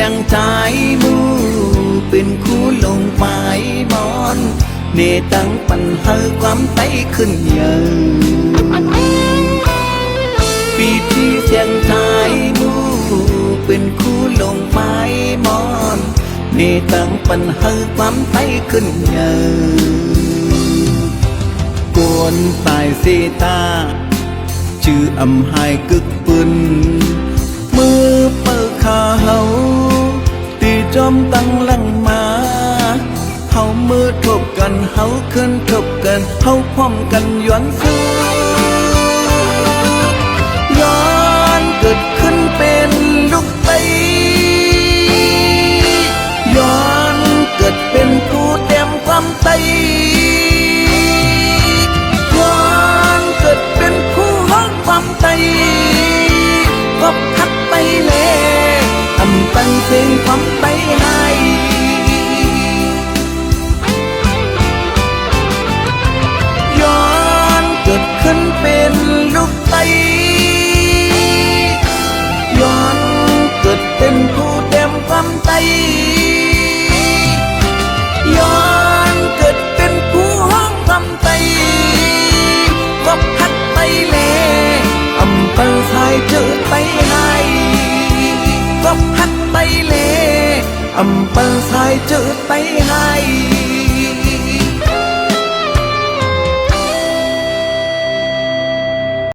สียงใจมูเป็นคู่ลงไปมอนเนตังปันเฮอความไตขึ้นเยอะปีที่เสียงใจมูเป็นคู่ลงไปมอนเนตังปันเฮอความไตขึ้นเยอะกวนตายเสตาชื่ออำหายกึกปืน มตั้งลังมาเฮามือทบกันเฮาขึ้นทบกันเฮาพร้อมกันย้อนซื้อย้อนเกิดขึ้นเป็นลูกไตย้อนเกิดเป็นผู้เต็มความไตย้อนเกิดเป็นผู้ห้องความใจก็พัดไปเลยทำตั้งเพลงความไป อำเภอชายจืดไปให้